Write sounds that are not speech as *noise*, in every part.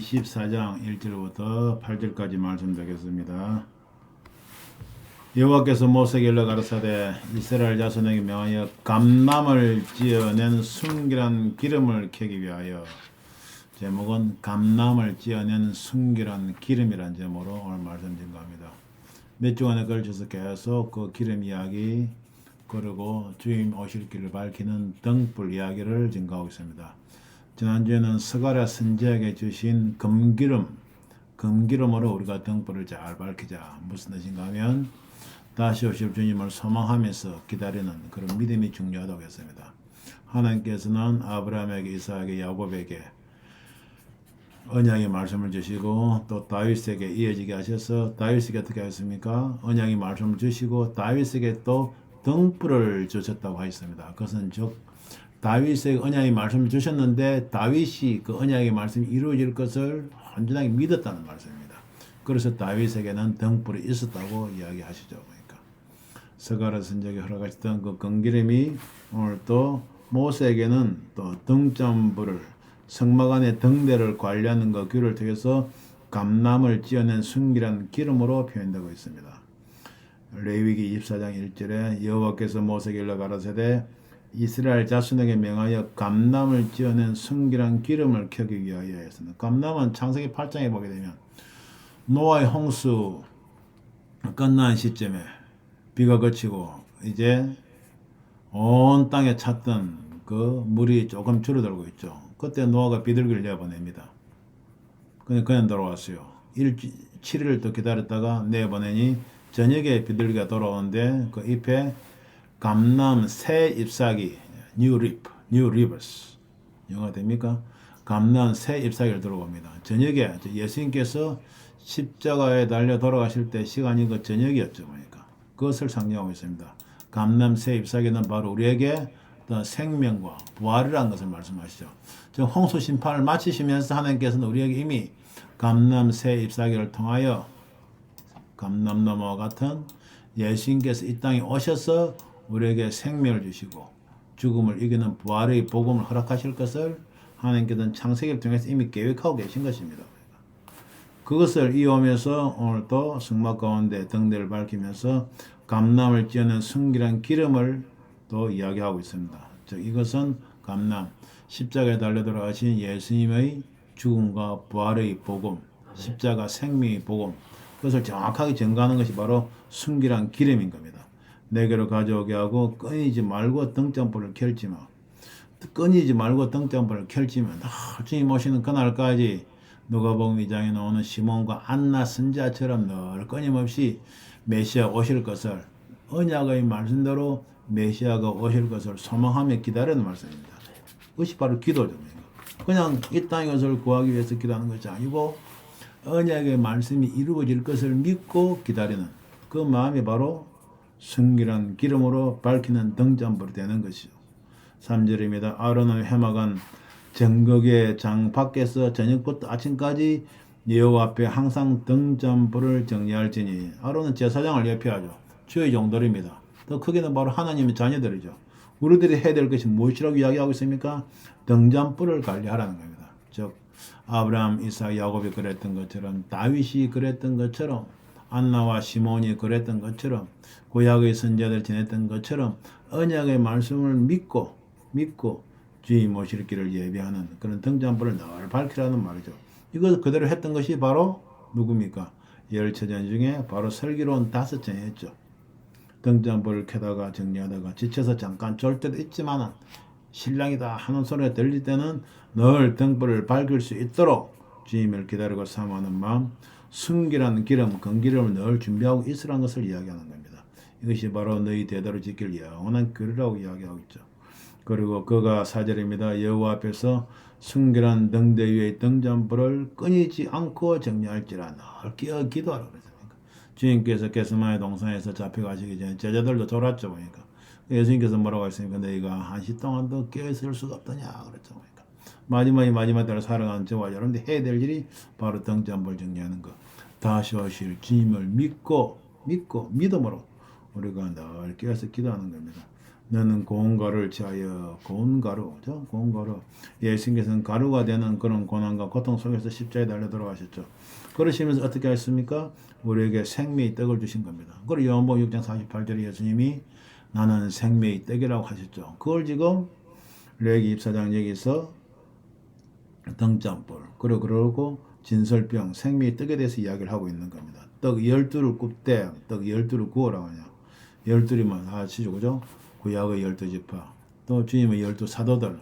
24장 1절부터 8절까지 말씀드리겠습니다. 여호와께서 모세에게 일러 가라사대 이스라엘 자손에게 명하여 감람을 찌어낸 순결한 기름을 캐기 위하여 제목은 감람을 찌어낸 순결한 기름이란 제목으로 오늘 말씀드린 겁니다. 몇 주간에 걸쳐서 계속 그 기름 이야기 그리고 주님 오실 길을 밝히는 등불 이야기를 증가하고 있습니다. 지난주에는 스가랴 선지자에게 주신 금기름, 금기름으로 우리가 등불을 잘 밝히자. 무슨 뜻인가 하면 다시 오실 주님을 소망하면서 기다리는 그런 믿음이 중요하다고 했습니다. 하나님께서는 아브라함에게, 이삭에게, 야곱에게 언약의 말씀을 주시고 또 다윗에게 이어지게 하셔서 다윗에게 어떻게 하셨습니까? 언약의 말씀을 주시고 다윗에게 또 등불을 주셨다고 하였습니다. 그것은 즉 다윗의 언약의 말씀을 주셨는데 다윗이 그 언약의 말씀이 이루어질 것을 온전하게 믿었다는 말씀입니다. 그래서 다윗에게는 등불이 있었다고 이야기하시죠. 그러니까 서가라 선적이 허락하셨던 그 건기름이 오늘 또 모세에게는 또 등잔불을 성막 안에 등대를 관리하는 그 규를 통해서 감남을 찌어낸 순기란 기름으로 표현되고 있습니다. 레위기 24장 1절에 여호와께서 모세에게 일러 가라사대 이스라엘 자손에게 명하여 감남을 찌어낸 순기란 기름을 켜기 위하여 했습니다. 감남은 창세기 8장에 보게 되면 노아의 홍수 끝난 시점에 비가 그치고 이제 온 땅에 찼던 그 물이 조금 줄어들고 있죠. 그때 노아가 비둘기를 내보냅니다. 근데 그냥 돌아왔어요. 일 7일을 또 기다렸다가 내보내니 저녁에 비둘기가 돌아오는데 그 잎에 감남 새 잎사귀 new rip, new rivers 영어 됩니까? 감남 새 잎사귀를 들어옵니다. 저녁에 예수님께서 십자가에 달려 돌아가실 때 시간이 그 저녁이었죠, 보니까 그것을 상징하고 있습니다. 감남 새 잎사귀는 바로 우리에게 생명과 부활이라는 것을 말씀하시죠. 저 홍수 심판을 마치시면서 하나님께서는 우리에게 이미 감남 새 잎사귀를 통하여 감남나무와 같은 예수님께서 이 땅에 오셔서 우리에게 생명을 주시고 죽음을 이기는 부활의 복음을 허락하실 것을 하나님께서는 창세기를 통해서 이미 계획하고 계신 것입니다. 그것을 이어오면서 오늘 또 성막 가운데 등대를 밝히면서 감남을 찌어낸 순기란 기름을 또 이야기하고 있습니다. 즉 이것은 감남 십자가에 달려 돌아가신 예수님의 죽음과 부활의 복음, 십자가 생명의 복음 그것을 정확하게 증가하는 것이 바로 순기란 기름인 겁니다. 내게로 가져오게 하고 끊이지 말고 등잔불을 켤지마. 끊이지 말고 켤지면 늘 주님 오시는 그날까지 누가복음 2장에 나오는 시몬과 안나 선자처럼 늘 끊임없이 메시아 오실 것을 언약의 말씀대로 메시아가 오실 것을 소망하며 기다리는 말씀입니다. 그것이 바로 기도죠. 그냥 이 땅의 것을 구하기 위해서 기도하는 것이 아니고 언약의 말씀이 이루어질 것을 믿고 기다리는 그 마음이 바로 성결한 기름으로 밝히는 등잔불이 되는 것이죠. 3절입니다. 아론을 해막한 정극의 장 밖에서 저녁부터 아침까지 여호와 앞에 항상 등잔불을 정리할지니 아론은 제사장을 예표하죠. 주의 종들입니다. 더 크게는 바로 하나님의 자녀들이죠. 우리들이 해야 될 것이 무엇이라고 이야기하고 있습니까? 등잔불을 관리하라는 겁니다. 즉 아브라함, 이삭, 야곱이 그랬던 것처럼 다윗이 그랬던 것처럼 안나와 시몬이 그랬던 것처럼 구약의 선자들 지냈던 것처럼 언약의 말씀을 믿고 믿고 주님 모실 길을 예비하는 그런 등잔불을 늘 밝히라는 말이죠. 이것을 그대로 했던 것이 바로 누굽니까? 열처전 중에 바로 설기로운 다섯 전이었죠. 등잔불을 켜다가 정리하다가 지쳐서 잠깐 졸 때도 있지만 신랑이다 하는 소리가 들릴 때는 늘 등불을 밝힐 수 있도록 주님을 기다리고 사모하는 마음 순기라는 기름, 건기름을 늘 준비하고 있으라는 것을 이야기하는 겁니다. 이것이 바로 너희 대대로 지킬 영원한 교리라고 이야기하고 있죠. 그리고 그가 사절입니다. 여호와 앞에서 순결한 등대 위의 등잔불을 끊이지 않고 정리할지라 늘 끼어 기도하라 그랬습니까? 주님께서 게스마의 동산에서 잡혀가시기 전에 제자들도 졸았죠 보니까 예수님께서 뭐라고 했습니까? 너희가 한시 동안도 깨어있을 수가 없더냐 그랬죠 보니까 마지막에 마지막 때로 살아가는 저와 여러분들 해야 될 일이 바로 등잔불 정리하는 것 다시 오실 주님을 믿고 믿고 믿음으로 우리가 늘 깨어서 기도하는 겁니다. 너는 고운 가루를 취하여 고운 가루, 죠 고운 가루. 예수님께서는 가루가 되는 그런 고난과 고통 속에서 십자가에 달려 돌아가셨죠. 그러시면서 어떻게 하셨습니까? 우리에게 생명의 떡을 주신 겁니다. 그리고 요한복음 6장 48절에 예수님이 나는 생명의 떡이라고 하셨죠. 그걸 지금 레기 24장 여기서 등잔불 그리고 그러고 진설병 생명의 떡에 대해서 이야기를 하고 있는 겁니다. 떡 열두를 굽되 떡 열두를 구워라고 하냐. 열두리만 하시죠. 그죠? 구약의 열두 지파 또 주님의 열두 사도들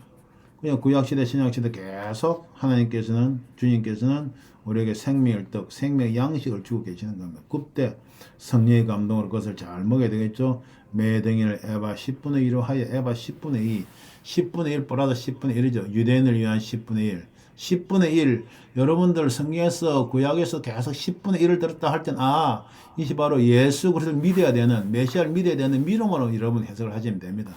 그냥 구약시대 신약시대 계속 하나님께서는 주님께서는 우리에게 생명의 떡 생명의 양식을 주고 계시는 겁니다. 굽되 성령의 감동으로 그것을 잘 먹어야 되겠죠. 매덩이를 에바 10분의 1로 하여 에바 10분의 2 10분의 1 보라도 10분의 1이죠. 유대인을 위한 10분의 1 10분의 1 여러분들 성경에서 구약에서 계속 10분의 1을 들었다 할 땐 아 이것이 바로 예수 그리스도를 믿어야 되는 메시아를 믿어야 되는 믿음으로 여러분 해석을 하시면 됩니다.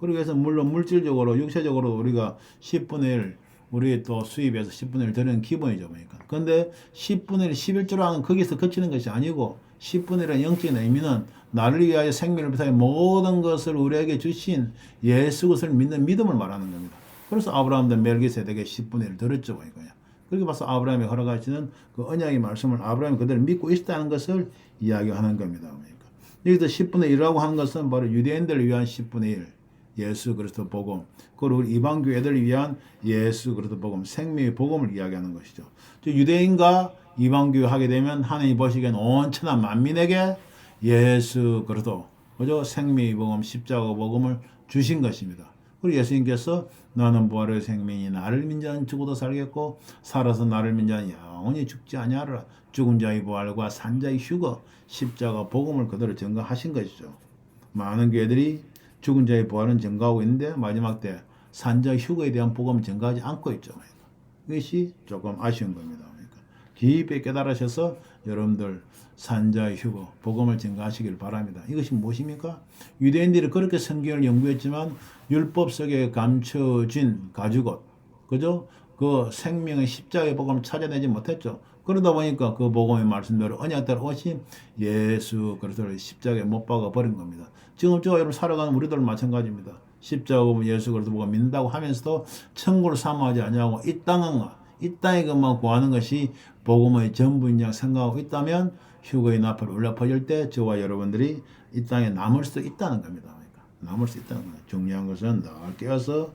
그리고 해서 물론 물질적으로 육체적으로 우리가 10분의 1 우리 또 수입에서 10분의 1 드리는 기본이죠 보니까. 근데 10분의 1 11조로 하는 거기서 그치는 것이 아니고 10분의 1의 영적인 의미는 나를 위하여 생명을 비하여 모든 것을 우리에게 주신 예수 그리스도를 믿는 믿음을 말하는 겁니다. 그래서 아브라함도 멜기세덱에 10분의 1 들었죠 보니까요. 그렇게 봐서 아브라함이 허락하시는 그 언약의 말씀을 아브라함이 그대로 믿고 있다는 것을 이야기하는 겁니다. 그러니까. 여기서 10분의 1이라고 하는 것은 바로 유대인들을 위한 10분의 1. 예수 그리스도 복음. 그리고 이방 교회들을 위한 예수 그리스도 복음, 생명의 복음을 이야기하는 것이죠. 유대인과 이방 교회 하게 되면 하나님 보시기엔 온 천하 만민에게 예수 그리스도 그죠? 생명의 복음, 십자가 복음을 주신 것입니다. 그리고 예수님께서 나는 부활의 생명이 나를 민자는 죽어도 살겠고 살아서 나를 민자는 영원히 죽지 아니하리라. 죽은 자의 부활과 산 자의 휴거 십자가 복음을 그대로 증거하신 것이죠. 많은 교회들이 죽은 자의 부활은 증거하고 있는데 마지막 때 산자 휴거에 대한 복음을 증거하지 않고 있죠. 이것이 조금 아쉬운 겁니다. 깊이 깨달으셔서 여러분들 산자 휴거 복음을 증거하시길 바랍니다. 이것이 무엇입니까? 유대인들이 그렇게 성경을 연구했지만 율법 속에 감춰진 가죽옷 그죠? 그 생명의 십자가의 복음을 찾아내지 못했죠. 그러다 보니까 그 복음의 말씀대로 언약대로 오신 예수 그리스도를 십자가에 못 박아 버린 겁니다. 지금 저 여러분 살아가는 우리들 마찬가지입니다. 십자가 예수 그리스도 보고 믿는다고 하면서도 천국을 사모하지 아니하고 이 땅은 이 땅의 것만 구하는 것이 복음의 전부인 생각하고 있다면 휴거의 나팔 울려 퍼질 때 저와 여러분들이 이 땅에 남을 수 있다는 겁니다. 그러니까 남을 수 있다는 거예요. 중요한 것은 늘 깨어서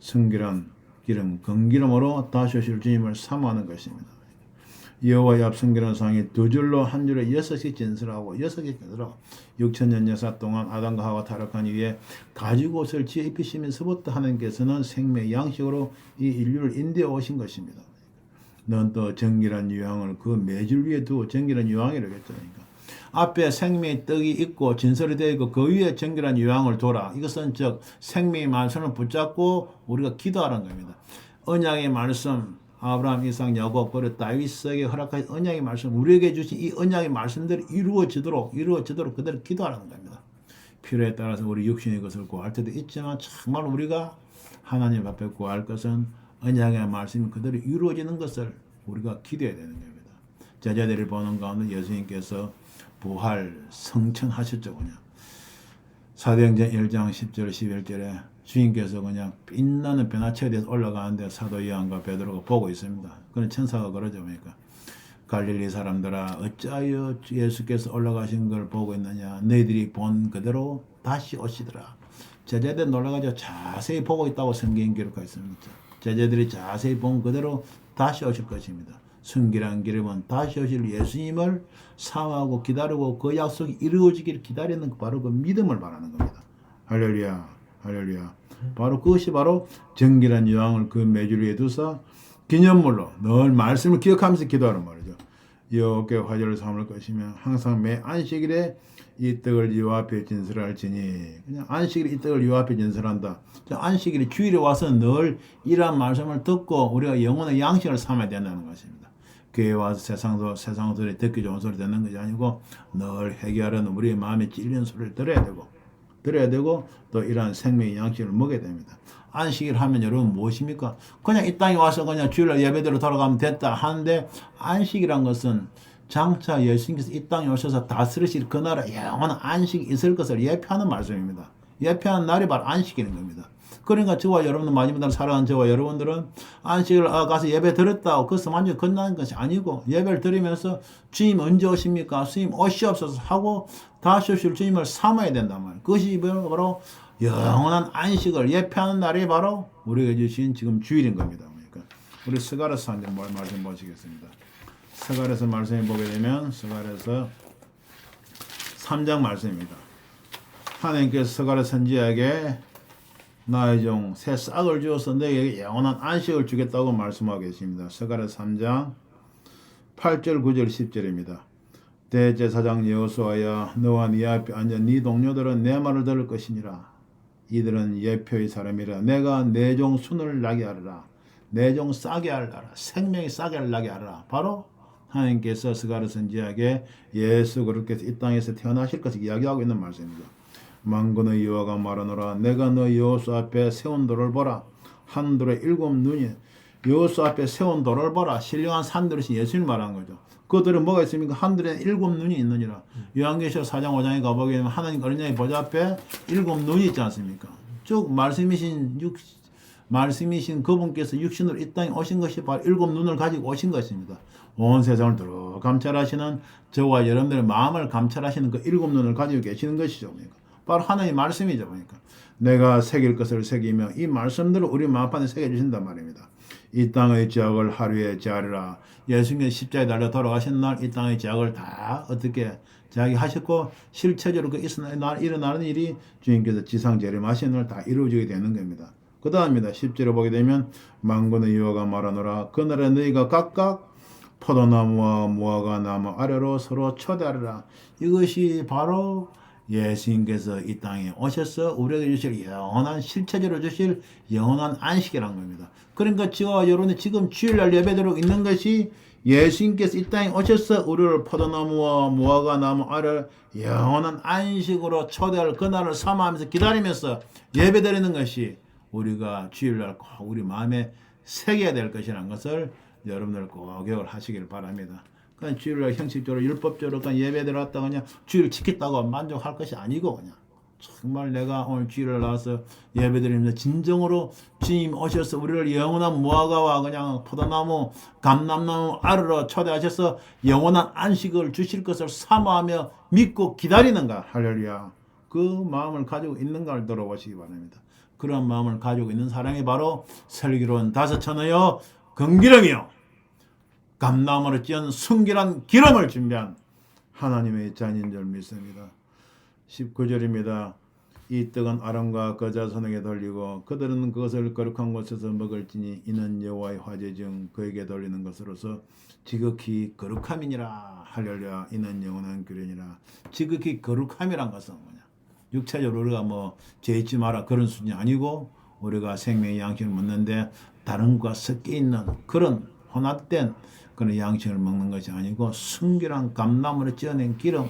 성기름, 기름, 건기름으로 다시 오실 주님을 사모하는 것입니다. 여호와의 앞성기라는 상이 두 줄로 한 줄에 여섯이 진설하고 여섯이 진설하고 6천년 여사 동안 아담과 하와 타락한 이후에 가죽 옷을 지어 입히시면서부터 하나님께서는 생명의 양식으로 이 인류를 인도해 오신 것입니다. 넌 또 정결한 유황을 그 매줄 위에 두고 정결한 유황이라겠죠. 그러니까 앞에 생명의 떡이 있고 진설이 되어 있고 그 위에 정결한 유황을 둬라. 이것은 즉 생명의 말씀을 붙잡고 우리가 기도하는 겁니다. 언약의 말씀 아브라함, 이삭, 야곱, 그리고 다윗에게 허락하신 언약의 말씀, 우리에게 주신 이 언약의 말씀들이 이루어지도록 이루어지도록 그대로 기도하는 겁니다. 필요에 따라서 우리 육신의 것을 구할 때도 있지만 정말 우리가 하나님 앞에 구할 것은 언약의 말씀이 그대로 이루어지는 것을 우리가 기도해야 되는 겁니다. 제자들을 보는 가운데 예수님께서 부활 성천하셨죠. 사도행전 1장 10절 11절에 주인께서 그냥 빛나는 변화체에 대해서 올라가는데 사도 요한과 베드로가 보고 있습니다. 그런 천사가 그러죠. 그러니까 갈릴리 사람들아 어찌하여 예수께서 올라가신 걸 보고 있느냐 너희들이 본 그대로 다시 오시더라. 제자들 놀라가지고 자세히 보고 있다고 성경 기록하고 있습니다. 제자들이 자세히 본 그대로 다시 오실 것입니다. 순기란 기름은 다시 오실 예수님을 사모하고 기다리고 그 약속이 이루어지기를 기다리는 바로 그 믿음을 말하는 겁니다. 할렐루야. 할렐루야. 바로 그것이 바로 정결한 여왕을 그 매주 위에 두사 기념물로 늘 말씀을 기억하면서 기도하는 말이죠. 여호께 화제를 삼을 것이며 항상 매 안식일에 이 떡을 요 앞에 진설할지니 그냥 안식일에 이 떡을 요 앞에 진설한다. 안식일에 주일에 와서 늘 이러한 말씀을 듣고 우리가 영혼의 양식을 삼아야 된다는 것입니다. 교회 와서 세상도 세상 소리 듣기 좋은 소리 듣는 것이 아니고 늘 해결하는 우리의 마음에 찔리는 소리를 들어야 되고 들어야 되고 또 이러한 생명의 양식을 먹어야 됩니다. 안식일 하면 여러분 무엇입니까? 그냥 이 땅에 와서 그냥 주일날 예배대로 돌아가면 됐다 하는데 안식이란 것은 장차 예수님께서 이 땅에 오셔서 다스리실 그 나라 영원한 안식이 있을 것을 예표하는 말씀입니다. 예표한 날이 바로 안식이는 겁니다. 그러니까 저와 여러분들 마지막날 살아가는 저와 여러분들은 안식을 아, 가서 예배 드렸다고 그것은 완전히 끝나는 것이 아니고 예배를 드리면서 주님 언제 오십니까? 주님 오시옵소서 하고 다시 오실 주님을 삼아야 된단 말이에요. 그것이 바로 영원한 안식을 예표하는 날이 바로 우리에게 주신 지금 주일인 겁니다. 그러니까 우리 스가랴서 한번 말씀 보시겠습니다. 스가랴서 말씀을 보게 되면 스가랴서 3장 말씀입니다. 하나님께서 스가랴 선지자에게 나의 종 새 싹을 주어서 너에게 영원한 안식을 주겠다고 말씀하고 계십니다. 스가랴 3장 8절 9절 10절입니다. 대제사장 여호수아야 너와 네 앞에 앉아 네 동료들은 내 말을 들을 것이니라. 이들은 예표의 사람이라 내가 내종 순을 나게 하리라. 내종 싸게 하리라. 생명이 싸게 나게 하리라. 바로 하나님께서 스가랴 선지자에게 예수 그리스도께서 이 땅에서 태어나실 것을 이야기하고 있는 말씀입니다. 만군의 여호와가 말하노라 내가 너 여호수 앞에 세운 돌을 보라 한 돌에 일곱 눈이 여호수 앞에 세운 돌을 보라 신령한 산들이 예수님 말한 거죠. 그들은 뭐가 있습니까? 한들에 일곱 눈이 있느니라. 요한계시록 4장 5장에 가보게 되면 하나님 어린 양의 보좌 앞에 일곱 눈이 있지 않습니까? 즉 말씀이신 육 말씀이신 그분께서 육신으로 이 땅에 오신 것이 바로 일곱 눈을 가지고 오신 것입니다. 온 세상을 들어 감찰하시는 저와 여러분들의 마음을 감찰하시는 그 일곱 눈을 가지고 계시는 것이죠. 그러니까. 바로 하나님의 말씀이죠. 그러니까. 내가 새길 것을 새기며 이 말씀들을 우리 마음판에 새겨주신단 말입니다. 이 땅의 죄악을 하루에 제하리라. 예수님의 십자에 달려 돌아가신 날 이 땅의 죄악을 다 어떻게 제하게 하셨고 실체적으로 그 일어나는 일이 주님께서 지상 재림하신 날 다 이루어지게 되는 겁니다. 그 다음입니다. 10절을 보게 되면 망군의 여호가 말하노라 그날에 너희가 각각 포도나무와 무화과 나무 아래로 서로 초대하리라. 이것이 바로 예수님께서 이 땅에 오셔서 우리에게 주실 영원한 실체적으로 주실 영원한 안식이라는 겁니다. 그러니까 저와 여러분이 지금 주일날 예배드리고 있는 것이 예수님께서 이 땅에 오셔서 우리를 포도나무와 무화과 나무 아래 영원한 안식으로 초대할 그날을 삼아하면서 기다리면서 예배드리는 것이 우리가 주일날 꼭 우리 마음에 새겨야 될 것이라는 것을 여러분들 꼭 기억을 하시길 바랍니다. 그냥 주일날 형식적으로 율법적으로 그냥 예배 들어갔다 그냥 주일 지켰다고 만족할 것이 아니고 그냥 정말 내가 오늘 주일을 나와서 예배 드리면서 진정으로 주님 오셔서 우리를 영원한 무화과와 그냥 포도나무, 감람나무 아래로 초대하셔서 영원한 안식을 주실 것을 사모하며 믿고 기다리는가? 할렐루야. 그 마음을 가지고 있는가를 들어보시기 바랍니다. 그런 마음을 가지고 있는 사람이 바로 설기로운 다섯 천하여 긍기령이요 감나무로 찌은 순결한 기름을 준비한 하나님의 자녀인 줄 믿습니다. 19절입니다. 이 떡은 아람과 거자 선에게 돌리고 그들은 그것을 거룩한 곳에서 먹을지니 이는 여호와의 화제 중 그에게 돌리는 것으로서 지극히 거룩함이니라 할렐루야 이는 영원한 규례니라 지극히 거룩함이란 것은 뭐냐 육체적으로 우리가 뭐 죄짓지 마라 그런 수준이 아니고 우리가 생명의 양식을 먹는데 다른 것과 섞여 있는 그런 혼합된 그런 양식을 먹는 것이 아니고 순결한 감나무로 찌어낸 기름,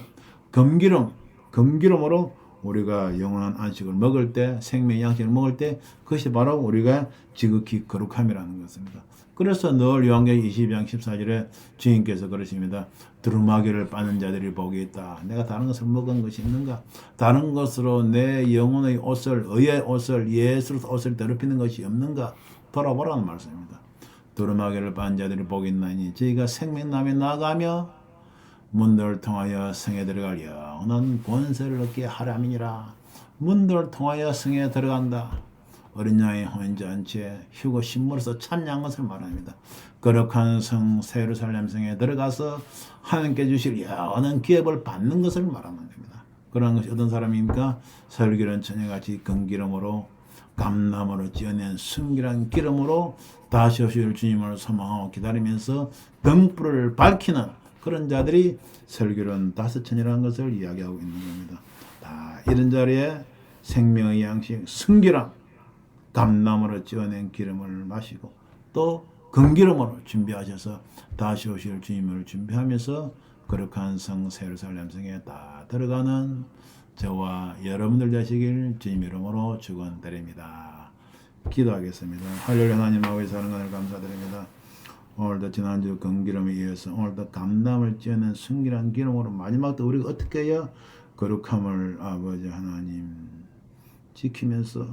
금기름, 금기름으로 우리가 영원한 안식을 먹을 때, 생명 양식을 먹을 때, 그것이 바로 우리가 지극히 거룩함이라는 것입니다. 그래서 늘 요한계시록 22장 14절에 주님께서 그러십니다. 두루마기를 빠는 자들이 복이 있다. 내가 다른 것을 먹은 것이 있는가? 다른 것으로 내 영혼의 옷을, 의의 옷을, 예수로 옷을 더럽히는 것이 없는가? 돌아보라는 말씀입니다. 두루마기를 빤 자들이 있나니 저희가 생명남에 나가며 문들을 통하여 성에 들어갈 영원한 권세를 얻게 하람이니라. 문들을 통하여 성에 들어간다. 어린 양의 혼인잔치에 휴고 신물에서 찬양 것을 말합니다. 거룩한 성 세루살렘 성에 들어가서 하나님께 주실 영원한 기업을 받는 것을 말하는 겁니다. 그런 것이 어떤 사람입니까? 설기는 처녀같이 금기름으로 감나무로 지어낸 순결한 기름으로 다시 오실 주님을 소망하고 기다리면서 등불을 밝히는 그런 자들이 설교는 다섯 천이라는 것을 이야기하고 있는 겁니다. 다 이런 자리에 생명의 양식 순결함 감나무로 지어낸 기름을 마시고 또 금기름으로 준비하셔서 다시 오실 주님을 준비하면서 거룩한 성 세루살렘 성에 다 들어가는 저와 여러분들 되시길 주님 이름으로 축원드립니다. 기도하겠습니다. 할렐루야 하나님 아버지 것을 감사드립니다. 오늘도 지난주 금기름에 이어서 오늘도 감남을 찌는 순결한 기름으로 마지막도 우리가 어떻게 해야 거룩함을 아버지 하나님 지키면서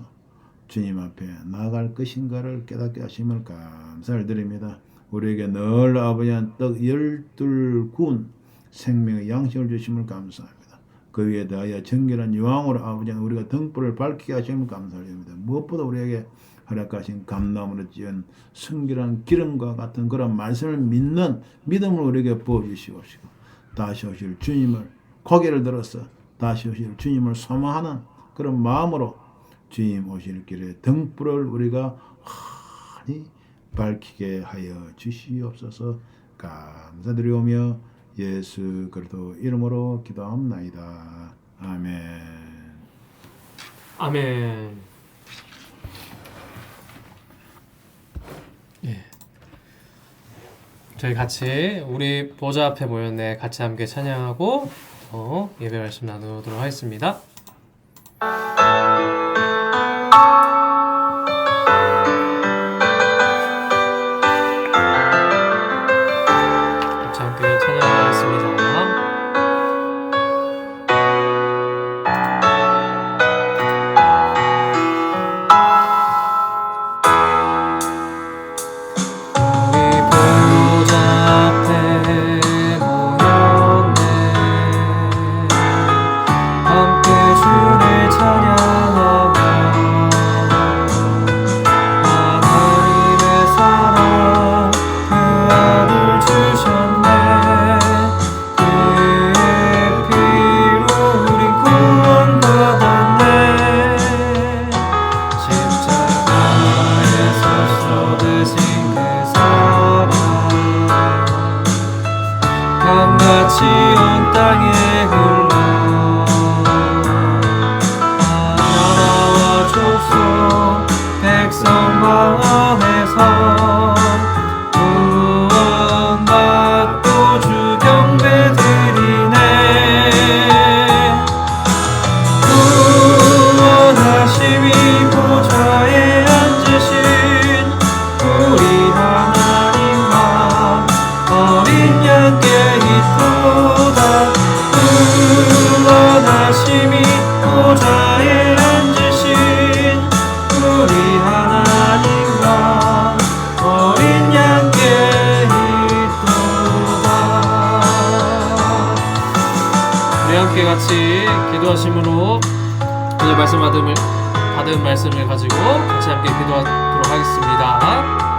주님 앞에 나아갈 것인가를 깨닫게 하심을 감사를 드립니다. 우리에게 늘 아버지 한 떡 열둘 군 생명의 양식을 주심을 감사합니다. 그 위에 대하여 정결한 유황으로 아버지는 우리가 등불을 밝히게 하심을 감사드립니다. 무엇보다 우리에게 허락하신 감나무로 지은 성결한 기름과 같은 그런 말씀을 믿는 믿음을 우리에게 부어주시옵시고 다시 오실 주님을 고개를 들어서 다시 오실 주님을 소망하는 그런 마음으로 주님 오실 길에 등불을 우리가 환히 밝히게 하여 주시옵소서 감사드리오며 예수 그리스도 이름으로 기도합나이다. 아멘. 아멘. 예. 저희 같이 우리 보좌 앞에 모였네 같이 함께 찬양하고 어, 예배 말씀 나누도록 하겠습니다. 같이 기도하심으로 오늘 말씀 받은, 받은 말씀을 가지고 같이 함께 기도하도록 하겠습니다.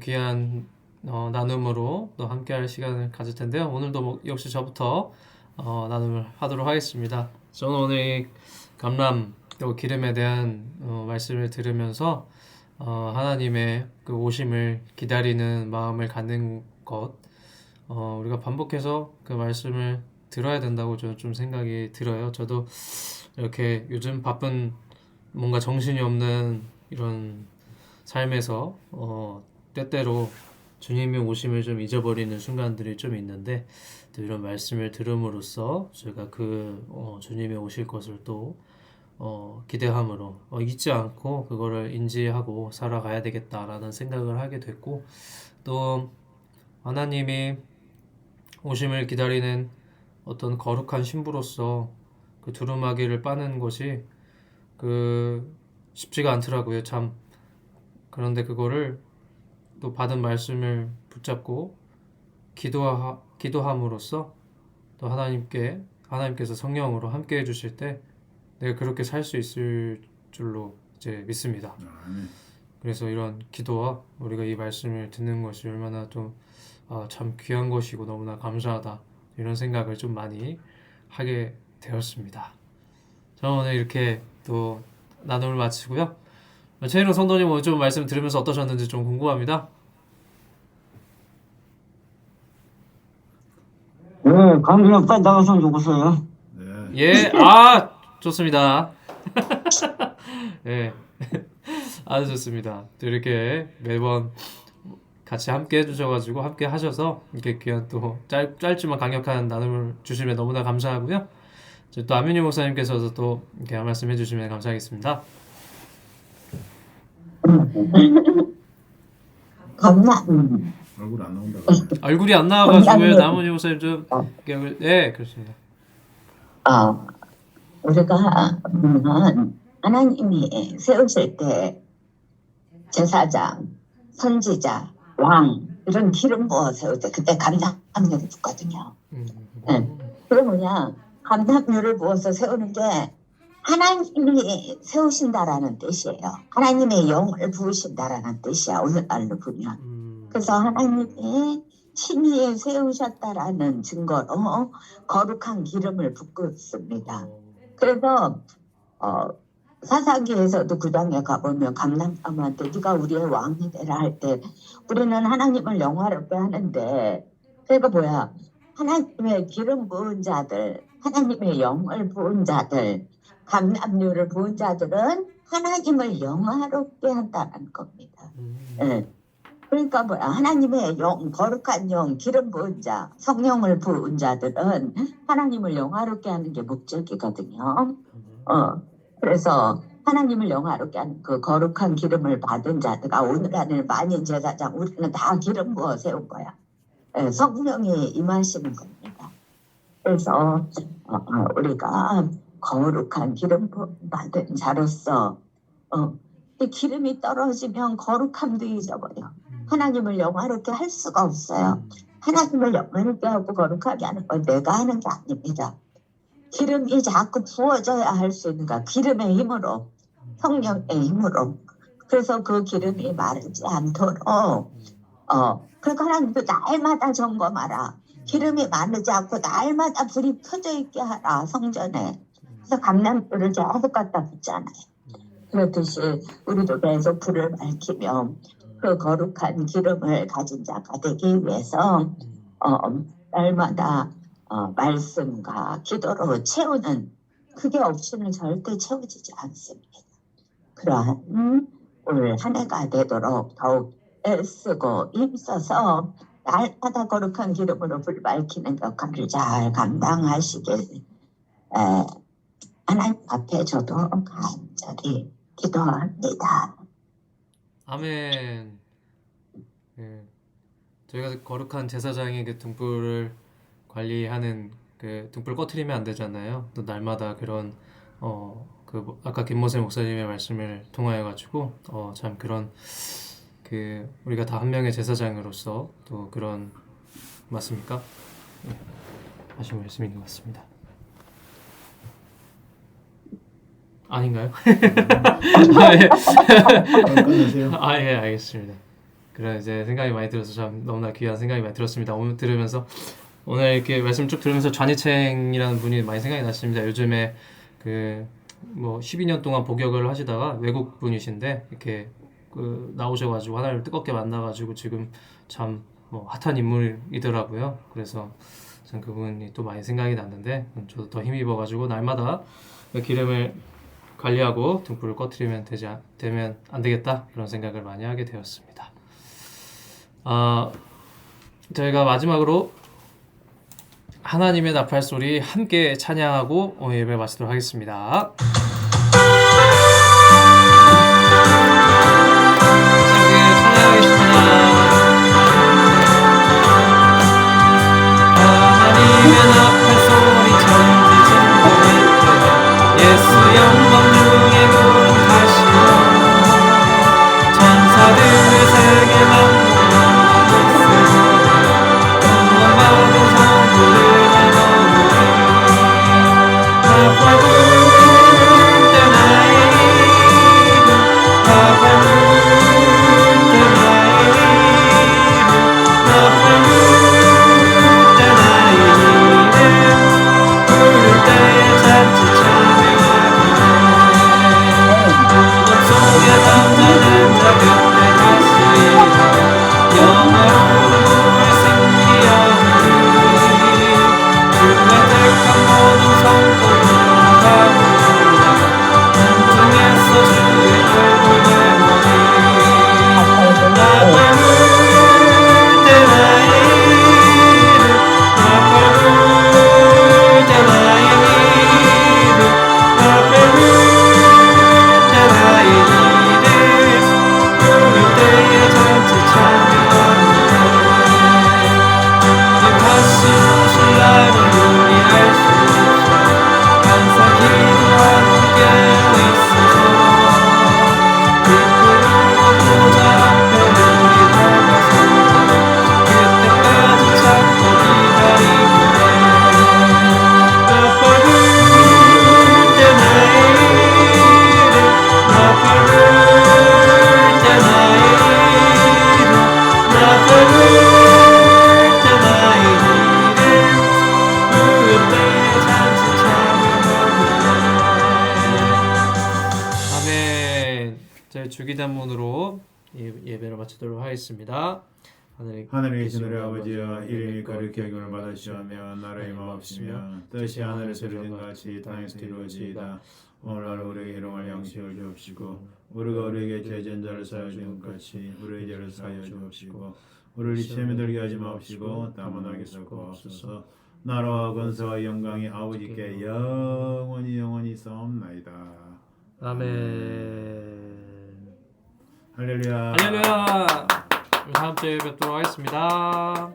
귀한 어, 나눔으로 또 함께할 시간을 가질 텐데요. 오늘도 뭐, 역시 저부터 어, 나눔을 하도록 하겠습니다. 저는 오늘 이 감람 또 기름에 대한 어, 말씀을 들으면서 어, 하나님의 그 오심을 기다리는 마음을 갖는 것, 어, 우리가 반복해서 그 말씀을 들어야 된다고 저는 좀 생각이 들어요. 저도 이렇게 요즘 바쁜 뭔가 정신이 없는 이런 삶에서 어, 때때로 주님의 오심을 좀 잊어버리는 순간들이 좀 있는데 또 이런 말씀을 들음으로써 저희가 그 어, 주님의 오실 것을 또 어, 기대함으로 어, 잊지 않고 그거를 인지하고 살아가야 되겠다라는 생각을 하게 됐고 또 하나님이 오심을 기다리는 어떤 거룩한 신부로서 그 두루마기를 빠는 것이 그 쉽지가 않더라고요 참. 그런데 그거를 또 받은 말씀을 붙잡고 기도하, 기도함으로써 또 하나님께 하나님께서 성령으로 함께 해주실 때 내가 그렇게 살 수 있을 줄로 이제 믿습니다. 아멘. 그래서 이런 기도와 우리가 이 말씀을 듣는 것이 얼마나 또 아, 참 귀한 것이고 너무나 감사하다 이런 생각을 좀 많이 하게 되었습니다. 저는 오늘 이렇게 또 나눔을 마치고요. 최일호 성도님 오늘 좀 말씀 들으면서 어떠셨는지 좀 궁금합니다. 네, 감기 없다 나가서 죽었어요. 네. 예, 아 좋습니다. *laughs* 예, 아주 좋습니다. 또 이렇게 매번 같이 함께 해주셔가지고 함께 하셔서 이렇게 귀한 또 짧, 짧지만 강력한 나눔을 주시면 너무나 감사하고요. 또 아미니 목사님께서도 또 이렇게 한 말씀 해주시면 감사하겠습니다. 겁나. 음. 얼굴 안 나온다고. 얼굴이 안 나와가지고요. 감사합니다. 아미니 목사님 좀 이렇게 네 그렇습니다. 아, 우리가 음, 하나님이 세우실 때 제사장, 선지자, 왕 이런 기름 부어 세울 때 그때 감당률이 붙거든요. 음, 네. 뭐냐? 감당률을 부어서 세우는 게 하나님이 세우신다라는 뜻이에요. 하나님의 영을 부으신다라는 뜻이야. 오늘날로 보면. 음, 그래서 하나님이 친히 세우셨다라는 증거로 거룩한 기름을 붓고 있습니다. 그래서 어, 사사기에서도 그 당에 가보면 감남감한테 네가 우리의 왕이 되라 할 때 우리는 하나님을 영화롭게 하는데 그러니까 뭐야 하나님의 기름 부은 자들 하나님의 영을 부은 자들 감남류를 부은 자들은 하나님을 영화롭게 한다는 겁니다. 음, 예. 그러니까 뭐야 하나님의 영 거룩한 영 기름 부은 자 성령을 부은 자들은 하나님을 영화롭게 하는 게 목적이거든요. 어 그래서 하나님을 영화롭게 하는 그 거룩한 기름을 받은 자들아 오늘 안에 만인 제사장 우리는 다 기름 부어 세운 거야. 예, 성령이 임하시는 겁니다. 그래서 어, 어, 우리가 거룩한 기름 부- 받은 자로서 어, 이 기름이 떨어지면 거룩함도 잊어버려. 하나님을 영화롭게 할 수가 없어요. 하나님을 영화롭게 하고 거룩하게 하는 건 내가 하는 게 아닙니다. 기름이 자꾸 부어져야 할 수 있는 거야. 기름의 힘으로, 성령의 힘으로. 그래서 그 기름이 마르지 않도록, 어, 그러니까 하나님도 날마다 점검하라. 기름이 마르지 않고 날마다 불이 켜져 있게 하라, 성전에. 그래서 감남불을 계속 갖다 붙잖아요. 그렇듯이 우리도 계속 불을 밝히며 그 거룩한 기름을 가진 자가 되기 위해서 어, 날마다 어, 말씀과 기도로 채우는 그게 없이는 절대 채워지지 않습니다. 그러한 음, 올한 해가 되도록 더욱 애쓰고 힘써서 날마다 거룩한 기름으로 불 밝히는 역할을 잘 감당하시길 에, 하나님 앞에 저도 간절히 기도합니다. 아멘. 예. 저희가 거룩한 제사장의 그 등불을 관리하는 그 등불 꺼트리면 안 되잖아요. 또 날마다 그런 어 그 아까 김모세 목사님의 말씀을 통하여 가지고 어 참 그런 그 우리가 다 한 명의 제사장으로서 또 그런 맞습니까? 예. 하신 말씀인 것 같습니다. 아닌가요? 아, 예. 어. 아, 예, 알겠습니다. 그런 이제 생각이 많이 들어서 참 너무나 귀한 생각이 많이 들었습니다. 오늘 들으면서 오늘 이렇게 말씀 쭉 들으면서 좌니챙이라는 분이 많이 생각이 났습니다. 요즘에 그 뭐 12년 동안 복역을 하시다가 외국 분이신데 이렇게 그 나오셔가지고 하나님을 뜨겁게 만나가지고 지금 참 뭐 핫한 인물이더라고요. 그래서 전 그분이 또 많이 생각이 났는데 저도 더 힘입어가지고 날마다 그 기름을 관리하고 등불을 꺼트리면 되지 않- 되면 안 되겠다 그런 생각을 많이 하게 되었습니다. 아 저희가 마지막으로 하나님의 나팔 소리 함께 찬양하고 예배 마치도록 하겠습니다. 저희 주기단문으로 예- 예배를 마치도록 하겠습니다. 하늘에 계신 우리 아버지여 이름이 거룩히 여김을 받으시오며 나라의 마옵시며 뜻이 하늘에서 것 같이 땅에서 이루어지이다. 오늘 하루 우리에게 일용할 양식을 주옵시고 우리가 우리에게 죄진 자를 준것 같이 우리의 죄를 사하여 주옵시고 우리를 시험에 들게 하지 마옵시고 다만 악에서 구하옵소서. 나라와 권세와 영광이 아버지께 영원히 영원히 싸움나이다. 아멘 할렐루야. 할렐루야. 다음 주에 뵙도록 하겠습니다